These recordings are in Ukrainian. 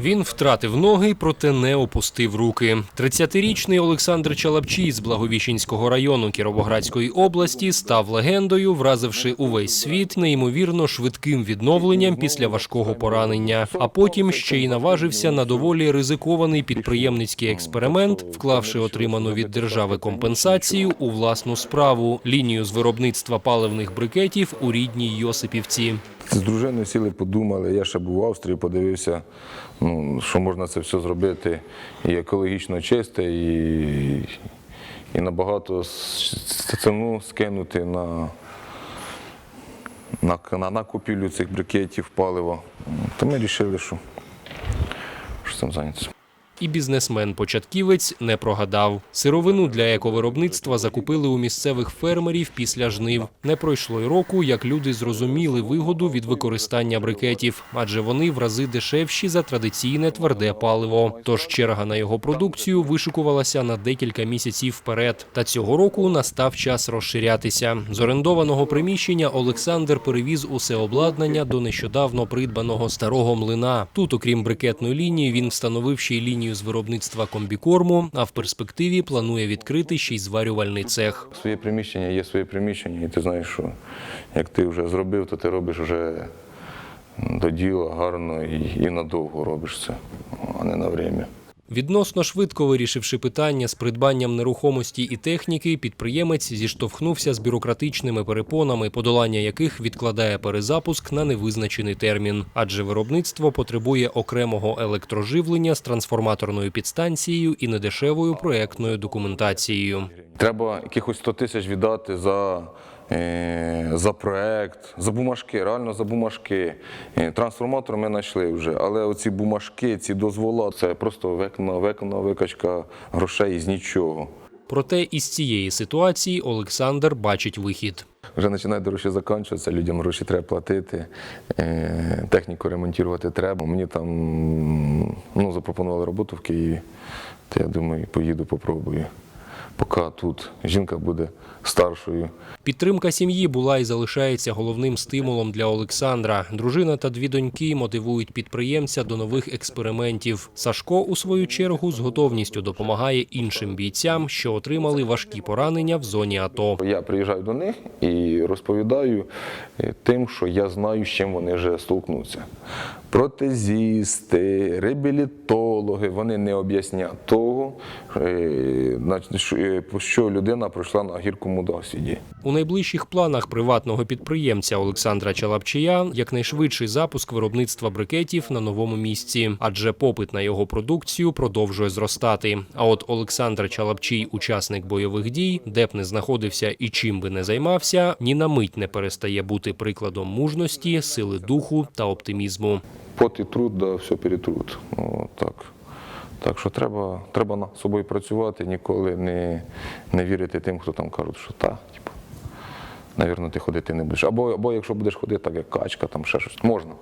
Він втратив ноги, проте не опустив руки. 30-річний Олександр Чалапчій з Благовіщенського району Кіровоградської області став легендою, вразивши увесь світ неймовірно швидким відновленням після важкого поранення. А потім ще й наважився на доволі ризикований підприємницький експеримент, вклавши отриману від держави компенсацію у власну справу лінію з виробництва паливних брикетів у рідній Йосипівці. З дружиною сіли, подумали. Я ще був в Австрії, подивився, ну, що можна це все зробити і екологічно чисте, і, і набагато ціну скинути на, на, на, на купівлю цих брикетів палива. То ми вирішили, що, що цим зайнятися. І бізнесмен-початківець не прогадав. Сировину для ековиробництва закупили у місцевих фермерів після жнив. Не пройшло й року, як люди зрозуміли вигоду від використання брикетів, адже вони в рази дешевші за традиційне тверде паливо. Тож черга на його продукцію вишикувалася на декілька місяців вперед. Та цього року настав час розширятися. З орендованого приміщення Олександр перевіз усе обладнання до нещодавно придбаного старого млина. Тут, окрім брикетної лінії, він встановив ще й лінію з виробництва комбікорму, а в перспективі планує відкрити ще й зварювальний цех. Своє приміщення є своє приміщення, і ти знаєш, що як ти вже зробив, то ти робиш вже до діла гарно і, і надовго робиш це, а не на время. Відносно швидко вирішивши питання з придбанням нерухомості і техніки, підприємець зіштовхнувся з бюрократичними перепонами, подолання яких відкладає перезапуск на невизначений термін, адже виробництво потребує окремого електроживлення з трансформаторною підстанцією і недешевою проектною документацією. Треба якихось 100 тисяч віддати за, за проект, за бумажки, реально за бумажки. Е, Трансформатор ми знайшли вже, але оці бумажки, ці дозвола, це просто виконана, виконана викачка грошей з нічого. Проте із цієї ситуації Олександр бачить вихід. Вже починає дорожче закінчуватися, людям гроші треба платити, е, техніку ремонтувати треба. Мені там ну, запропонували роботу в Києві, то я думаю, поїду, попробую. Поки тут жінка буде старшою. Підтримка сім'ї була і залишається головним стимулом для Олександра. Дружина та дві доньки мотивують підприємця до нових експериментів. Сашко, у свою чергу, з готовністю допомагає іншим бійцям, що отримали важкі поранення в зоні АТО. Я приїжджаю до них і розповідаю е, тим, що я знаю, з чим вони вже столкнуться. Протезісти, реабілітологи, вони не об'яснять того, е, на що- е, людина пройшла на гіркому досвіді. У найближчих планах приватного підприємця Олександра Чалапчия якнайшвидший запуск виробництва брикетів на новому місці, адже попит на його продукцію продовжує зростати. А от Олександр Чалапчій, учасник бойових дій, де б не знаходився і чим би не займався, ні на мить не перестає бути прикладом мужності, сили духу та оптимізму. Пот і труд, да, все перетрут. Ну, так. так що треба, треба над собою працювати, ніколи не, не вірити тим, хто там кажуть, що та, типу, навірно, ти ходити не будеш. Або, або якщо будеш ходити так, як качка, там ще щось. Можна.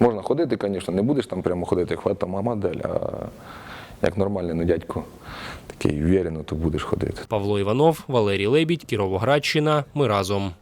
Можна ходити, звісно, не будеш там прямо ходити, як фата модель, а як нормальний ну, дядько, такий вірено, то будеш ходити. Павло Іванов, Валерій Лебідь, Кіровоградщина. Ми разом.